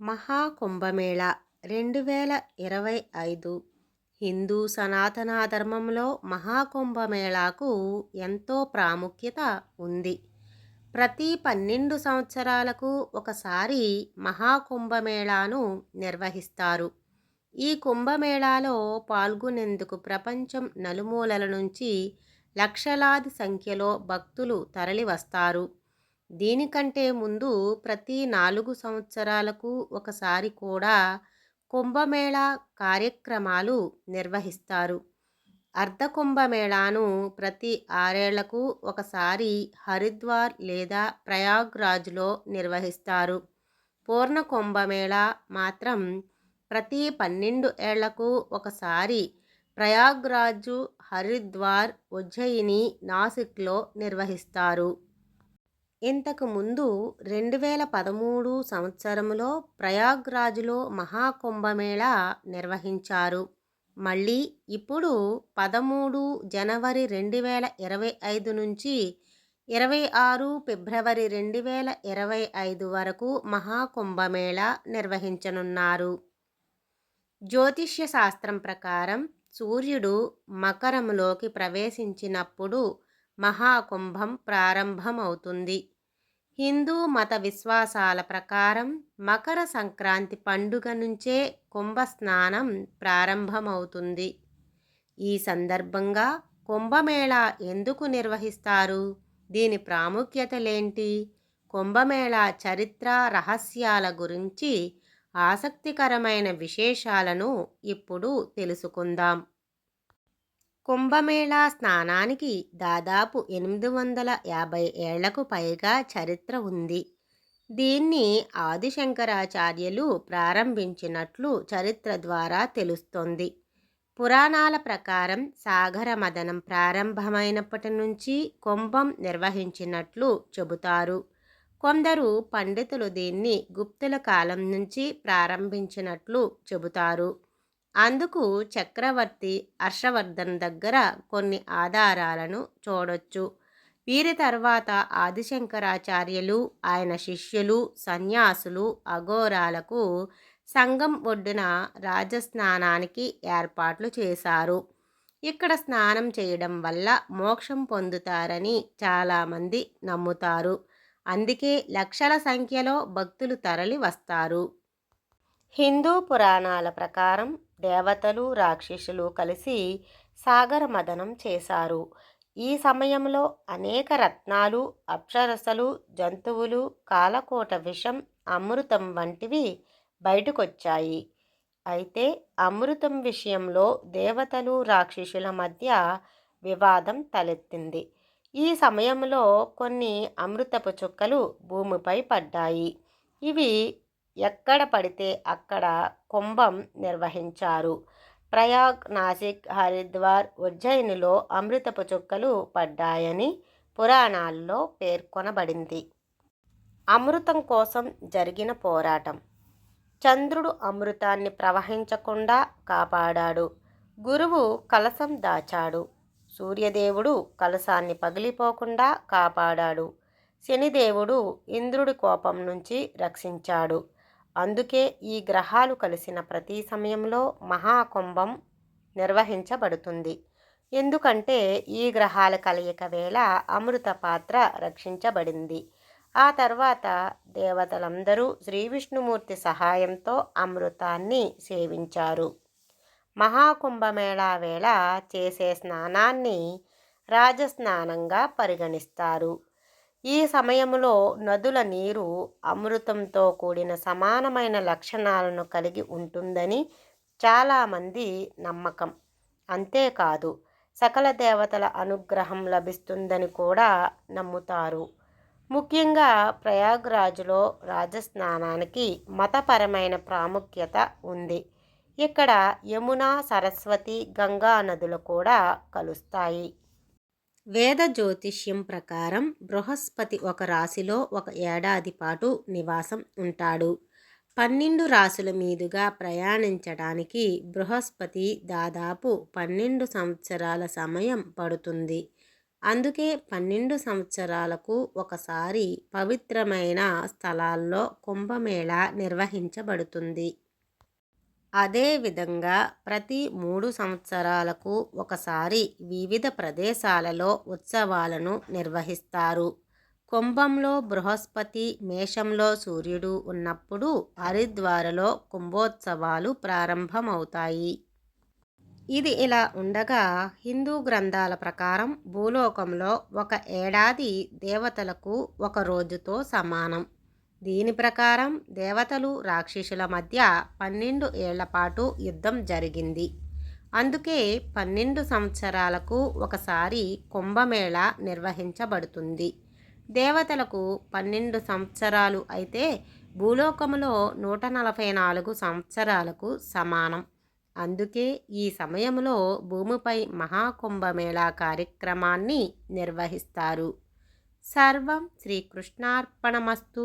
మహాకుంభమేళ రెండు వేల ఇరవై ఐదు హిందూ సనాతన ధర్మంలో మహాకుంభమేళాకు ఎంతో ప్రాముఖ్యత ఉంది. ప్రతి పన్నెండు సంవత్సరాలకు ఒకసారి మహాకుంభమేళాను నిర్వహిస్తారు. ఈ కుంభమేళాలో పాల్గొనేందుకు ప్రపంచం నలుమూలల నుంచి లక్షలాది సంఖ్యలో భక్తులు తరలివస్తారు. దీనికంటే ముందు ప్రతి నాలుగు సంవత్సరాలకు ఒకసారి కూడా కుంభమేళా కార్యక్రమాలు నిర్వహిస్తారు. అర్ధ కుంభమేళాను ప్రతి ఆరేళ్ళకు ఒకసారి హరిద్వార్ లేదా ప్రయాగ్రాజ్లో నిర్వహిస్తారు. పూర్ణ కుంభమేళా మాత్రం ప్రతి పన్నెండు ఏళ్ళకు ఒకసారి ప్రయాగ్రాజు హరిద్వార్ ఉజ్జయిని నాసిక్లో నిర్వహిస్తారు. ఇంతకు ముందు రెండు వేల పదమూడు సంవత్సరంలో ప్రయాగ్రాజ్లో మహాకుంభమేళా నిర్వహించారు. మళ్ళీ ఇప్పుడు పదమూడు జనవరి రెండు వేల ఇరవై ఐదు నుంచి ఇరవై ఆరు ఫిబ్రవరి రెండు వేల ఇరవై ఐదు వరకు మహాకుంభమేళా నిర్వహించనున్నారు. జ్యోతిష్య శాస్త్రం ప్రకారం సూర్యుడు మకరంలోకి ప్రవేశించినప్పుడు మహాకుంభం ప్రారంభమవుతుంది. హిందూ మత విశ్వాసాల ప్రకారం మకర సంక్రాంతి పండుగ నుంచే కుంభస్నానం ప్రారంభమవుతుంది. ఈ సందర్భంగా కుంభమేళా ఎందుకు నిర్వహిస్తారు? దీని ప్రాముఖ్యతలేంటి? కుంభమేళా చరిత్ర రహస్యాల గురించి ఆసక్తికరమైన విశేషాలను ఇప్పుడు తెలుసుకుందాం. కుంభమేళా స్నానానికి దాదాపు ఎనిమిది వందల యాభై ఏళ్ళకు పైగా చరిత్ర ఉంది. దీన్ని ఆదిశంకరాచార్యులు ప్రారంభించినట్లు చరిత్ర ద్వారా తెలుస్తోంది. పురాణాల ప్రకారం సాగర మదనం ప్రారంభమైనప్పటి నుంచి కుంభం నిర్వహించినట్లు చెబుతారు. కొందరు పండితులు దీన్ని గుప్తుల కాలం నుంచి ప్రారంభించినట్లు చెబుతారు. అందుకు చక్రవర్తి హర్షవర్ధన్ దగ్గర కొన్ని ఆధారాలను చూడొచ్చు. వీరి తర్వాత ఆదిశంకరాచార్యులు ఆయన శిష్యులు సన్యాసులు అఘోరాలకు సంగం ఒడ్డున రాజస్నానానికి ఏర్పాట్లు చేశారు. ఇక్కడ స్నానం చేయడం వల్ల మోక్షం పొందుతారని చాలామంది నమ్ముతారు. అందుకే లక్షల సంఖ్యలో భక్తులు తరలి వస్తారు హిందూ పురాణాల ప్రకారం దేవతలు రాక్షసులు కలిసి సాగర మదనం చేశారు. ఈ సమయంలో అనేక రత్నాలు అప్సరసలు జంతువులు కాలకోట విషం అమృతం వంటివి బయటకొచ్చాయి. అయితే అమృతం విషయంలో దేవతలు రాక్షసుల మధ్య వివాదం తలెత్తింది. ఈ సమయంలో కొన్ని అమృతపు చుక్కలు భూమిపై పడ్డాయి. ఇవి ఎక్కడ పడితే అక్కడ కుంభం నిర్వహించారు. ప్రయాగ్ నాసిక్ హరిద్వార్ ఉజ్జయినిలో అమృతపు చుక్కలు పడ్డాయని పురాణాల్లో పేర్కొనబడింది. అమృతం కోసం జరిగిన పోరాటం. చంద్రుడు అమృతాన్ని ప్రవహించకుండా కాపాడాడు. గురువు కలసం దాచాడు. సూర్యదేవుడు కలసాన్ని పగిలిపోకుండా కాపాడాడు. శనిదేవుడు ఇంద్రుడి కోపం నుంచి రక్షించాడు. అందుకే ఈ గ్రహాలు కలిసిన ప్రతి సమయంలో మహాకుంభం నిర్వహించబడుతుంది. ఎందుకంటే ఈ గ్రహాల కలయిక వేళ అమృత పాత్ర రక్షించబడింది. ఆ తర్వాత దేవతలందరూ శ్రీ విష్ణుమూర్తి సహాయంతో అమృతాన్ని సేవించారు. మహాకుంభమేళా వేళ చేసే స్నానాన్ని రాజస్నానంగా పరిగణిస్తారు. ఈ సమయంలో నదుల నీరు అమృతంతో కూడిన సమానమైన లక్షణాలను కలిగి ఉంటుందని చాలామంది నమ్మకం. అంతేకాదు సకల దేవతల అనుగ్రహం లభిస్తుందని కూడా నమ్ముతారు. ముఖ్యంగా ప్రయాగ్రాజ్లో రాజస్నానానికి మతపరమైన ప్రాముఖ్యత ఉంది. ఇక్కడ యమున సరస్వతి గంగా నదులు కూడా కలుస్తాయి. వేద జ్యోతిష్యం ప్రకారం బృహస్పతి ఒక రాశిలో ఒక ఏడాది పాటు నివాసం ఉంటాడు. పన్నెండు రాశుల మీదుగా ప్రయాణించడానికి బృహస్పతి దాదాపు పన్నెండు సంవత్సరాల సమయం పడుతుంది. అందుకే పన్నెండు సంవత్సరాలకు ఒకసారి పవిత్రమైన స్థలాల్లో కుంభమేళ నిర్వహించబడుతుంది. అదేవిధంగా ప్రతి మూడు సంవత్సరాలకు ఒకసారి వివిధ ప్రదేశాలలో ఉత్సవాలను నిర్వహిస్తారు. కుంభంలో బృహస్పతి మేషంలో సూర్యుడు ఉన్నప్పుడు హరిద్వారలో కుంభోత్సవాలు ప్రారంభమవుతాయి. ఇది ఇలా ఉండగా హిందూ గ్రంథాల ప్రకారం భూలోకంలో ఒక ఏడాది దేవతలకు ఒక రోజుతో సమానం. దీని ప్రకారం దేవతలు రాక్షసుల మధ్య పన్నెండు ఏళ్ళ పాటు యుద్ధం జరిగింది. అందుకే పన్నెండు సంవత్సరాలకు ఒకసారి కుంభమేళ నిర్వహించబడుతుంది. దేవతలకు పన్నెండు సంవత్సరాలు అయితే భూలోకములో నూట నలభై నాలుగు సంవత్సరాలకు సమానం. అందుకే ఈ సమయంలో భూమిపై మహాకుంభమేళా కార్యక్రమాన్ని నిర్వహిస్తారు. సర్వం శ్రీకృష్ణార్పణమస్తు.